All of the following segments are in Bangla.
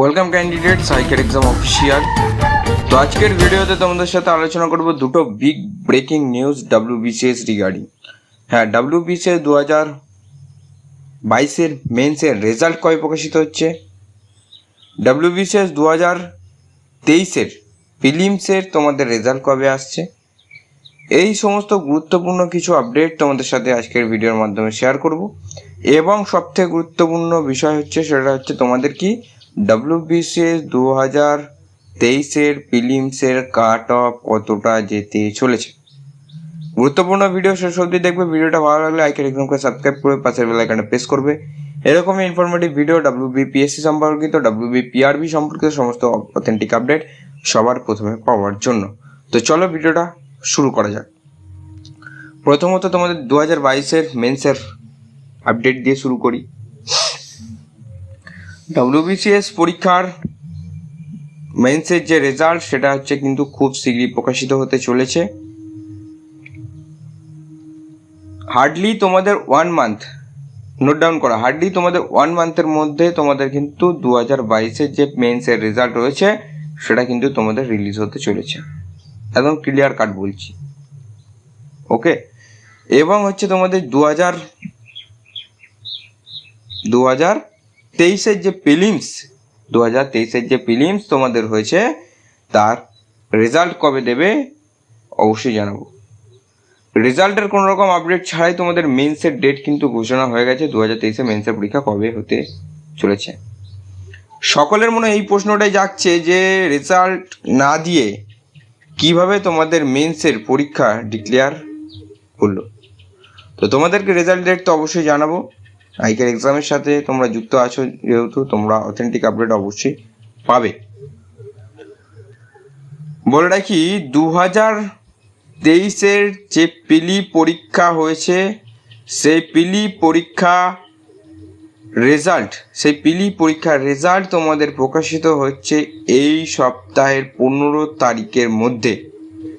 Welcome candidate cycle exam official তো আজকের ভিডিওতে তোমাদের সাথে আলোচনা করব দুটো big breaking news WBCS regarding হ্যাঁ ডাব্লিউবিসিএস দু হাজার বাইশের মেন্সের রেজাল্ট কবে প্রকাশিত হচ্ছে? ডাব্লিউবিসিএস দু হাজার তেইশের ফিলিমসের তোমাদের রেজাল্ট কবে আসছে? এই সমস্ত গুরুত্বপূর্ণ কিছু আপডেট তোমাদের সাথে আজকের ভিডিওর মাধ্যমে শেয়ার করব। এবং সবথেকে গুরুত্বপূর্ণ বিষয় হচ্ছে, সেটা হচ্ছে তোমাদের কি ডাব্লিউবিসিএস দু হাজার তেইশের ফিলিমসের কাট অফ কতটা যেতে চলেছে? গুরুত্বপূর্ণ ভিডিও শেষ অবধি দেখবে। ভিডিওটা ভালো লাগলে আইকের এক্সামকে সাবস্ক্রাইব করে পাশের বেল আইকনে প্রেস করবে। এরকমই ইনফরমেটিভ ভিডিও ডাব্লিউবিপিএসসি সম্পর্কিত ডাব্লিউবিপিআরবি সম্পর্কিত সমস্ত অথেন্টিক আপডেট সবার প্রথমে পাওয়ার জন্য। তো চলো ভিডিওটা শুরু করা যাক। প্রথমত তোমাদের দু হাজার বাইশের মেন্সের আপডেট দিয়ে শুরু করি। ডাব্লিউবিসিএস পরীক্ষার মেন্সের যে রেজাল্ট সেটা হচ্ছে কিন্তু খুব শীঘ্রই প্রকাশিত হতে চলেছে। হার্ডলি তোমাদের ওয়ান মান্থ নোট ডাউন করা হার্ডলি তোমাদের ওয়ান মান্থের মধ্যে তোমাদের কিন্তু দু হাজার বাইশের যে মেন্সের রেজাল্ট রয়েছে, সেটা কিন্তু তোমাদের রিলিজ হতে চলেছে। একদম ক্লিয়ার কাট বলছি। ওকে এবং হচ্ছে তোমাদের দু হাজার দু হাজার তেইশের যে ফিলিমস দু হাজার তেইশের যে ফিলিমস তোমাদের হয়েছে, তার রেজাল্ট কবে দেবে, অবশ্যই জানাব। রেজাল্টের কোনো রকম আপডেট ছাড়াই তোমাদের মেন্সের ডেট কিন্তু ঘোষণা হয়ে গেছে দু হাজার তেইশে মেন্সের পরীক্ষা কবে হতে চলেছে। সকলের মনে এই প্রশ্নটাই যাচ্ছে যে রেজাল্ট না দিয়ে কীভাবে তোমাদের মেন্সের পরীক্ষা ডিক্লেয়ার করল তো তোমাদেরকে রেজাল্ট ডেট তো অবশ্যই জানাব। আইকের এক্সামের সাথে তোমরা যুক্ত আছো যেহেতু, তোমরা অথেন্টিক আপডেট অবশ্যই পাবে। বলে রাখি দু হাজার তেইশের যে পিলি পরীক্ষা হয়েছে, সেই পিলি পরীক্ষা রেজাল্ট সেই পিলি পরীক্ষার রেজাল্ট তোমাদের প্রকাশিত হচ্ছে এই সপ্তাহের পনেরো তারিখের মধ্যে।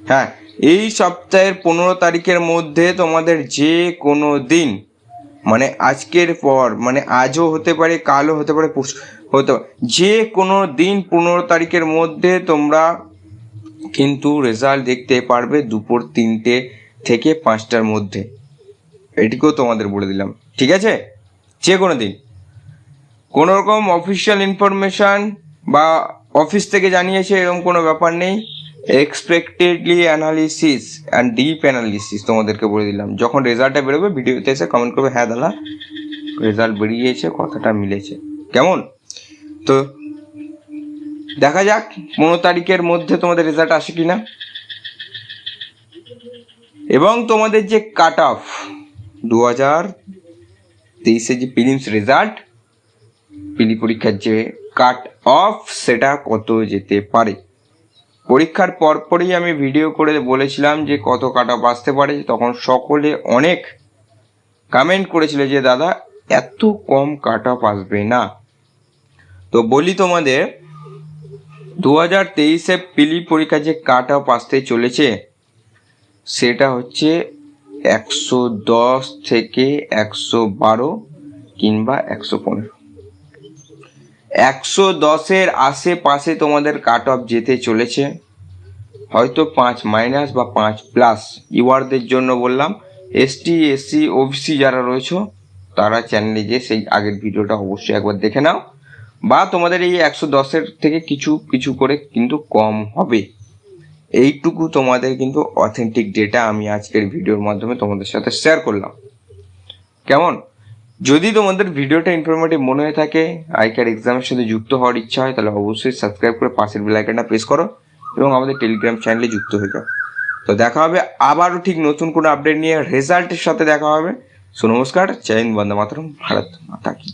হ্যাঁ এই সপ্তাহের পনেরো তারিখের মধ্যে তোমাদের যে কোনো দিন মানে আজকের পর মানে আজও হতে পারে, কালও হতে পারে হতে পারে, যে কোনো দিন পনেরো তারিখের মধ্যে তোমরা কিন্তু রেজাল্ট দেখতে পারবে দুপুর তিনটে থেকে পাঁচটার মধ্যে। এটিকেও তোমাদের বলে দিলাম, ঠিক আছে? যে কোনো দিন। কোনো রকম অফিসিয়াল ইনফরমেশান বা অফিস থেকে জানিয়েছে এরকম কোনো ব্যাপার নেই। Expectedly analysis and deep analysis তোমাদেরকে বলে দিলাম। যখন রেজাল্টটা বেরোবে ভিডিওতে এসে কমেন্ট করবে হ্যাঁ দাদা রেজাল্ট বেরিয়েছে, কথাটা মিলেছে। কেমন? তো দেখা যাক, পনেরো তারিখের মধ্যে তোমাদের রেজাল্ট আসে কি না এবং তোমাদের যে কাট অফ দু হাজার তেইশে যে প্রিলিমস রেজাল্ট পিলি পরীক্ষার যে কাট অফ সেটা কত যেতে পারে? পরীক্ষার পরপরই আমি ভিডিও করে বলেছিলাম যে কত কাট আসতে পারে, তখন সকলে অনেক কমেন্ট করেছিল যে, দাদা, এত কম কাট অফ আসবে না। তো বলি তোমাদের, দু হাজার তেইশে পিলি পরীক্ষা যে কাট অফ আসতে চলেছে, সেটা হচ্ছে একশো দশ থেকে একশো বারো কিংবা একশো পনেরো। একশো দশের আশেপাশে তোমাদের কাট অফ যেতে চলেছে। হয়তো পাঁচ মাইনাস বা পাঁচ প্লাস ইউআরদের জন্য বললাম। এসটি এসসি ওবিসি যারা রয়েছে, তারা চ্যানেলে গিয়ে সেই আগের ভিডিওটা অবশ্যই একবার দেখে নাও। বা তোমাদের এই একশো দশের থেকে কিছু কিছু করে কিন্তু কম হবে। এইটুকু তোমাদের কিন্তু অথেন্টিক ডেটা আমি আজকের ভিডিওর মাধ্যমে তোমাদের সাথে শেয়ার করলাম। কেমন? যদি তোমাদের ভিডিওটা ইনফরমেটিভ মনে হয়ে থাকে আইকার এক্সামের সাথে যুক্ত হওয়ার ইচ্ছা হয়, তাহলে অবশ্যই সাবস্ক্রাইব করে পাশের আইকনটা প্রেস করো এবং আমাদের টেলিগ্রাম চ্যানেলে যুক্ত হয়ে যাও। তো দেখা হবে আবারও ঠিক নতুন কোনো আপডেট নিয়ে রেজাল্টের সাথে দেখা হবে। সো নমস্কার হিন্দ, বন্দে মাতরম, ভারত মাতা কি।